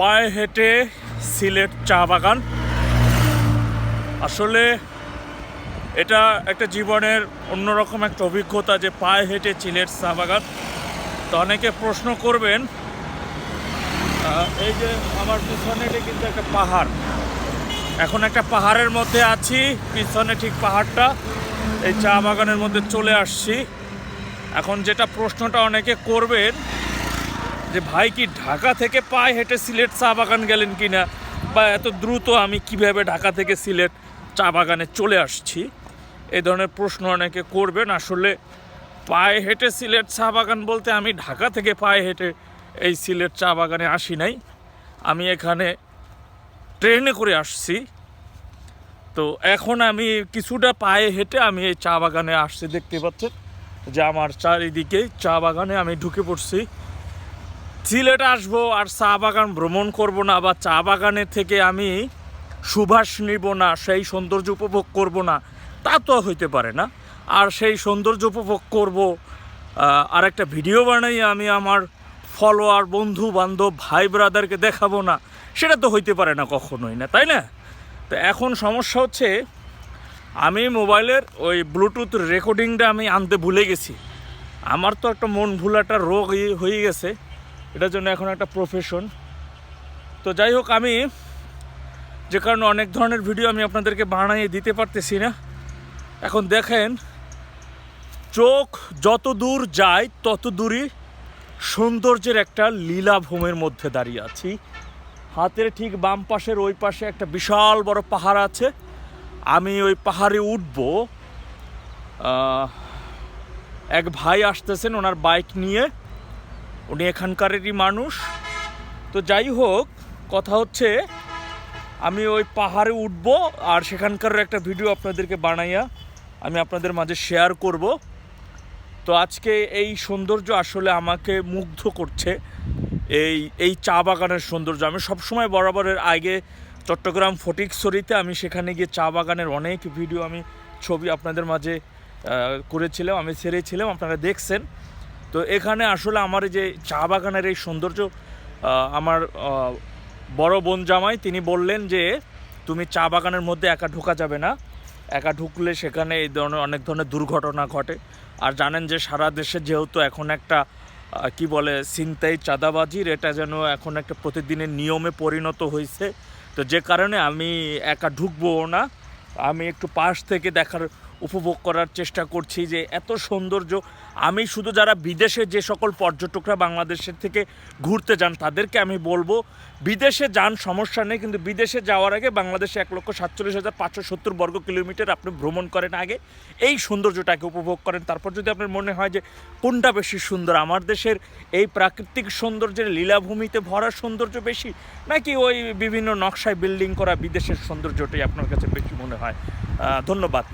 পায়ে হেঁটে সিলেট চা বাগান। আসলে এটা একটা জীবনের অন্যরকম একটা অভিজ্ঞতা যে পায়ে হেঁটে সিলেট চা বাগান। তো অনেকে প্রশ্ন করবেন এই যে আমার পিছনে এটা কিন্তু একটা পাহাড়। এখন একটা পাহাড়ের মধ্যে আছি, পিছনে ঠিক পাহাড়টা। এই চা বাগানের মধ্যে চলে আসছি। এখন যেটা প্রশ্নটা অনেকে করবেন যে ভাই কি ঢাকা থেকে পায়ে হেঁটে সিলেট চা বাগান গেলেন কি না বা এত দ্রুত আমি কীভাবে ঢাকা থেকে সিলেট চা বাগানে চলে আসছি? এই ধরনের প্রশ্ন অনেকে করবেন। আসলে পায়ে হেঁটে সিলেট চা বাগান বলতে আমি ঢাকা থেকে পায়ে হেঁটে এই সিলেট চা বাগানে আসি নাই। আমি এখানে ট্রেনে করে আসছি। তো এখন আমি কিছুটা পায়ে হেঁটে আমি এই চা বাগানে আসছি। দেখতে পাচ্ছেন যে আমার চারিদিকে চা বাগানে আমি ঢুকে পড়ছি। সিলেট আসব আর চা বাগান ভ্রমণ করব না বা চা বাগানের থেকে আমি সুভাষ নিব না, সেই সৌন্দর্য উপভোগ করব না, তা তো হইতে পারে না। আর সেই সৌন্দর্য উপভোগ করব আর একটা ভিডিও বানাই আমি আমার ফলোয়ার, বন্ধু, বান্ধব, ভাই, ব্রাদারকে দেখাবো না, সেটা তো হইতে পারে না কখনোই না, তাই না? তো এখন সমস্যা হচ্ছে, আমি মোবাইলের ওই ব্লুটুথ রেকর্ডিংটা আমি আনতে ভুলে গেছি। আমার তো একটা মন ভুলাটা রোগ হয়ে গেছে। এটার জন্য এখন একটা প্রফেশন তো যাই হোক, আমি যে কারণে অনেক ধরনের ভিডিও আমি আপনাদেরকে বানিয়ে দিতে পারতেছি না। এখন দেখেন, চোখ যত দূর যায়, তত দূরই সৌন্দর্যের একটা লীলা লীলাভূমির মধ্যে দাঁড়িয়ে আছি। হাতের ঠিক বাম পাশের ওই পাশে একটা বিশাল বড় পাহাড় আছে। আমি ওই পাহাড়ে উঠব। এক ভাই আসতেছেন ওনার বাইক নিয়ে। উনি এখানকারেরই মানুষ। তো যাই হোক, কথা হচ্ছে, আমি ওই পাহাড়ে উঠব আর সেখানকার একটা ভিডিও আপনাদেরকে বানাইয়া আমি আপনাদের মাঝে শেয়ার করব। তো আজকে এই সৌন্দর্য আসলে আমাকে মুগ্ধ করছে। এই এই চা বাগানের সৌন্দর্য। আমি সবসময় বরাবরের আগে চট্টগ্রাম ফটিকছড়িতে আমি সেখানে গিয়ে চা বাগানের অনেক ভিডিও আমি ছবি আপনাদের মাঝে করেছিলাম, আমি ছেড়েছিলাম, আপনারা দেখছেন। তো এখানে আসলে আমার যে চা বাগানের এই সৌন্দর্য আমার বড় বোন জামাই তিনি বললেন যে তুমি চা বাগানের মধ্যে একা ঢোকা যাবে না। একা ঢুকলে সেখানে এই ধরনের অনেক ধরনের দুর্ঘটনা ঘটে। আর জানেন যে সারা দেশে যেহেতু এখন একটা কি বলে, ছিনতাই চাঁদাবাজির, এটা যেন এখন একটা প্রতিদিনের নিয়মে পরিণত হয়েছে। তো যে কারণে আমি একা ঢুকবো না। আমি একটু পাশ থেকে দেখার উপভোগ করার চেষ্টা করছি যে এত সৌন্দর্য। আমি শুধু যারা বিদেশে যে সকল পর্যটকরা বাংলাদেশের থেকে ঘুরতে যান, তাদেরকে আমি বলব, বিদেশে যান, সমস্যা নেই, কিন্তু বিদেশে যাওয়ার আগে বাংলাদেশে এক লক্ষ সাতচল্লিশ হাজার পাঁচশো সত্তর বর্গ কিলোমিটার আপনি ভ্রমণ করেন আগে। এই সৌন্দর্যটাকে উপভোগ করেন। তারপর যদি আপনার মনে হয় যে কোনটা বেশি সুন্দর, আমার দেশের এই প্রাকৃতিক সৌন্দর্যের লীলাভূমিতে ভরা সৌন্দর্য বেশি, নাকি ওই বিভিন্ন নকশায় বিল্ডিং করা বিদেশের সৌন্দর্যটাই আপনার কাছে বেশি মনে হয়? ধন্যবাদ।